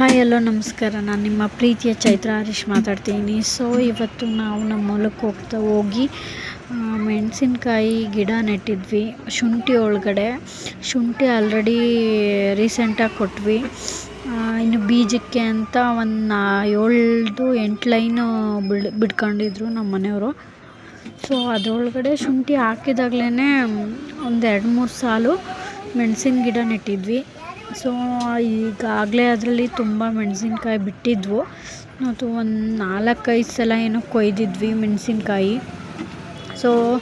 Hi ಎಲ್ಲೋ ನಮಸ್ಕಾರ. ನಾನು ನಿಮ್ಮ ಪ್ರೀತಿಯ ಚೈತ್ರ ಹರೀಶ್ ಮಾತಾಡ್ತೀನಿ. ಸೊ ಇವತ್ತು ನಾವು ನಮ್ಮ ಹೊಲಕ್ಕೆ ಹೋಗ್ತಾ ಹೋಗಿ ಮೆಣಸಿನ್ಕಾಯಿ ಗಿಡ ನೆಟ್ಟಿದ್ವಿ. ಶುಂಠಿ ಒಳಗಡೆ. ಶುಂಠಿ ಆಲ್ರೆಡಿ ರೀಸೆಂಟಾಗಿ ಕೊಟ್ವಿ. ಇನ್ನು ಬೀಜಕ್ಕೆ ಅಂತ ಒಂದು ಏಳ್ದು, ಎಂಟು ಲೈನು ಬಿಡ್ ಬಿಡ್ಕೊಂಡಿದ್ರು ನಮ್ಮ ಮನೆಯವರು. ಸೊ ಅದರೊಳಗಡೆ ಶುಂಠಿ ಹಾಕಿದಾಗ್ಲೇ ಒಂದು ಎರಡು ಮೂರು ಸಾಲು ಮೆಣಸಿನ ಗಿಡ ನೆಟ್ಟಿದ್ವಿ. ಸೊ, ಈಗಾಗಲೇ ಅದರಲ್ಲಿ ತುಂಬ ಮೆಣಸಿನ್ಕಾಯಿ ಬಿಟ್ಟಿದ್ವು. ಮತ್ತು ಒಂದು ನಾಲ್ಕೈದು ಸಲ ಏನೋ ಕೊಯ್ದಿದ್ವಿ ಮೆಣಸಿನ್ಕಾಯಿ. ಸೊ,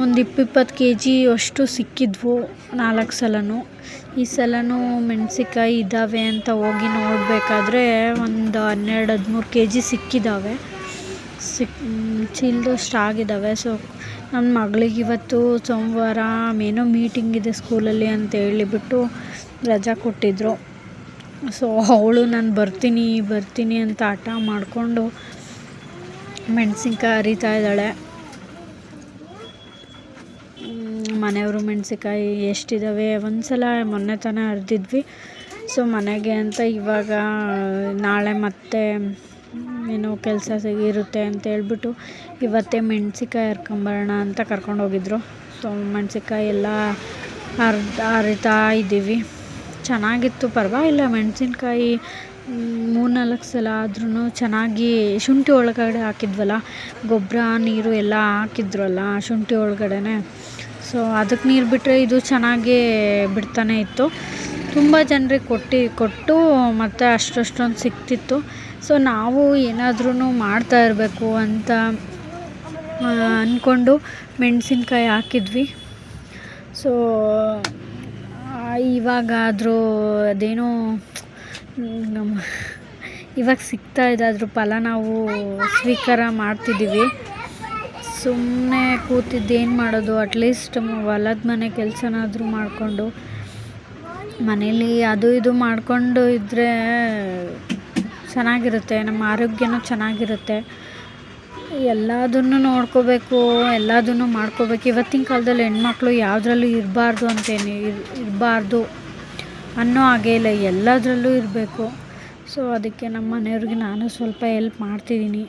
ಒಂದು ಇಪ್ಪಿಪ್ಪತ್ತು ಕೆ ಜಿ ಅಷ್ಟು ಸಿಕ್ಕಿದ್ವು ನಾಲ್ಕು ಸಲನೂ. ಈ ಸಲವೂ ಮೆಣಸಿನ್ಕಾಯಿ ಇದ್ದಾವೆ ಅಂತ ಹೋಗಿ ನೋಡಬೇಕಾದ್ರೆ ಒಂದು ಹನ್ನೆರಡು, ಹದಿಮೂರು ಕೆ ಜಿ ಸಿಕ್ಕಿದ್ದಾವೆ ಸಿಕ್ ಚೀಲದಷ್ಟು ಆಗಿದ್ದಾವೆ ಸೊ ನನ್ನ ಮಗಳಿಗೆ ಇವತ್ತು ಸೋಮವಾರ ಏನೋ ಮೀಟಿಂಗ್ ಇದೆ ಸ್ಕೂಲಲ್ಲಿ ಅಂತ ಹೇಳಿಬಿಟ್ಟು ರಜಾ ಕೊಟ್ಟಿದ್ದರು ಸೊ ಅವಳು ನಾನು ಬರ್ತೀನಿ ಬರ್ತೀನಿ ಅಂತ ಹಠ ಮಾಡಿಕೊಂಡು ಮೆಣಸಿನ್ಕಾಯಿ ಹರಿತಾ ಇದ್ದಾಳೆ. ಮನೆಯವರು ಮೆಣಸಿನ್ಕಾಯಿ ಎಷ್ಟಿದ್ದಾವೆ ಒಂದು ಸಲ ಮೊನ್ನೆ ತಾನೇ ಹರಿದಿದ್ವಿ. ಸೊ ಮನೆಗೆ ಅಂತ ಇವಾಗ ನಾಳೆ ಮತ್ತೆ ಏನೋ ಕೆಲಸ ಸಿಗಿರುತ್ತೆ ಅಂತ ಹೇಳ್ಬಿಟ್ಟು ಇವತ್ತೇ ಮೆಣಸಿನ್ಕಾಯಿ ಹರ್ಕೊಂಬರೋಣ ಅಂತ ಕರ್ಕೊಂಡು ಹೋಗಿದ್ರು ಸೊ ಮೆಣಸಿನ್ಕಾಯಿ ಎಲ್ಲ ಹರಿತಾ ಇದ್ದೀವಿ. ಚೆನ್ನಾಗಿತ್ತು, ಪರವಾಗಿಲ್ಲ ಮೆಣಸಿನ್ಕಾಯಿ ಮೂರು ನಾಲ್ಕು ಸಲ ಆದ್ರೂ ಚೆನ್ನಾಗಿ ಶುಂಠಿ ಒಳಗಡೆ ಹಾಕಿದ್ವಲ್ಲ, ಗೊಬ್ಬರ, ನೀರು ಎಲ್ಲ ಹಾಕಿದ್ರಲ್ಲ ಶುಂಠಿ ಒಳಗಡೆನೆ. ಸೊ ಅದಕ್ಕೆ ನೀರು ಬಿಟ್ಟರೆ ಇದು ಚೆನ್ನಾಗೇ ಬಿಡ್ತಾನೆ ಇತ್ತು. ತುಂಬ ಜನರಿಗೆ ಕೊಟ್ಟು ಕೊಟ್ಟು ಮತ್ತು ಅಷ್ಟೊಂದು ಸಿಕ್ತಿತ್ತು ಸೊ ನಾವು ಏನಾದ್ರೂ ಮಾಡ್ತಾ ಇರಬೇಕು ಅಂತ ಅಂದ್ಕೊಂಡು ಮೆಣಸಿನ್ಕಾಯಿ ಹಾಕಿದ್ವಿ. ಸೊ ಇವಾಗಾದರೂ ಅದೇನೋ, ನಮ್ಮ ಇವಾಗ ಸಿಗ್ತಾ ಇದೆ ಅದ್ರ ಫಲ ನಾವು ಸ್ವೀಕಾರ ಮಾಡ್ತಿದ್ದೀವಿ. ಸುಮ್ಮನೆ ಕೂತಿದ್ದು ಏನು ಮಾಡೋದು? ಅಟ್ಲೀಸ್ಟ್ ಹೊಲದ ಮನೆ ಕೆಲಸನಾದರೂ ಮಾಡಿಕೊಂಡು, ಮನೇಲಿ ಅದು ಇದು ಮಾಡಿಕೊಂಡು ಇದ್ದರೆ ಚೆನ್ನಾಗಿರುತ್ತೆ, ನಮ್ಮ ಆರೋಗ್ಯನೂ ಚೆನ್ನಾಗಿರುತ್ತೆ. ಎಲ್ಲದನ್ನು ನೋಡ್ಕೋಬೇಕು, ಎಲ್ಲದನ್ನು ಮಾಡ್ಕೋಬೇಕು. ಇವತ್ತಿನ ಕಾಲದಲ್ಲಿ ಹೆಣ್ಮಕ್ಳು ಯಾವುದ್ರಲ್ಲೂ ಇರಬಾರ್ದು ಅಂತೇನು, ಇರ್, ಇರಬಾರ್ದು ಅನ್ನೋ ಹಾಗೆ ಇಲ್ಲ, ಎಲ್ಲದರಲ್ಲೂ ಇರಬೇಕು. ಸೊ, ಅದಕ್ಕೆ ನಮ್ಮ ಮನೆಯವ್ರಿಗೆ ನಾನು ಸ್ವಲ್ಪ ಹೆಲ್ಪ್ ಮಾಡ್ತಿದ್ದೀನಿ,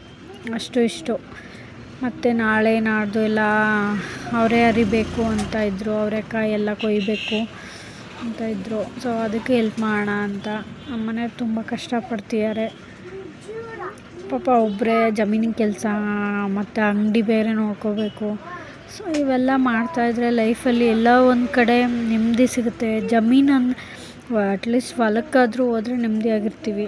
ಅಷ್ಟು ಇಷ್ಟು. ಮತ್ತು ನಾಳೆ ನಾಡ್ದು ಎಲ್ಲ ಅವರೇ ಅರಿಬೇಕು ಅಂತ ಇದ್ದರು ಅವರೆಕಾಯಿ ಎಲ್ಲ ಕೊಯ್ಬೇಕು ಅಂತ ಇದ್ದರು ಸೊ, ಅದಕ್ಕೆ ಹೆಲ್ಪ್ ಮಾಡೋಣ ಅಂತ. ನಮ್ಮ ಮನೆಯವ್ರು ತುಂಬ ಕಷ್ಟಪಡ್ತಿದ್ದಾರೆ. ಪಾಪ ಒಬ್ಬರೇ ಜಮೀನಿನ ಕೆಲಸ, ಮತ್ತು ಅಂಗಡಿ ಬೇರೆ ನೋಡ್ಕೋಬೇಕು. ಸೊ ಇವೆಲ್ಲ ಮಾಡ್ತಾಯಿದ್ರೆ ಲೈಫಲ್ಲಿ ಎಲ್ಲ ಒಂದು ಕಡೆ ನೆಮ್ಮದಿ ಸಿಗುತ್ತೆ. ಜಮೀನು ಅಟ್ಲೀಸ್ಟ್ ಹೊಲಕ್ಕಾದ್ರೂ ಹೋದ್ರೆ ನೆಮ್ಮದಿಯಾಗಿರ್ತೀವಿ.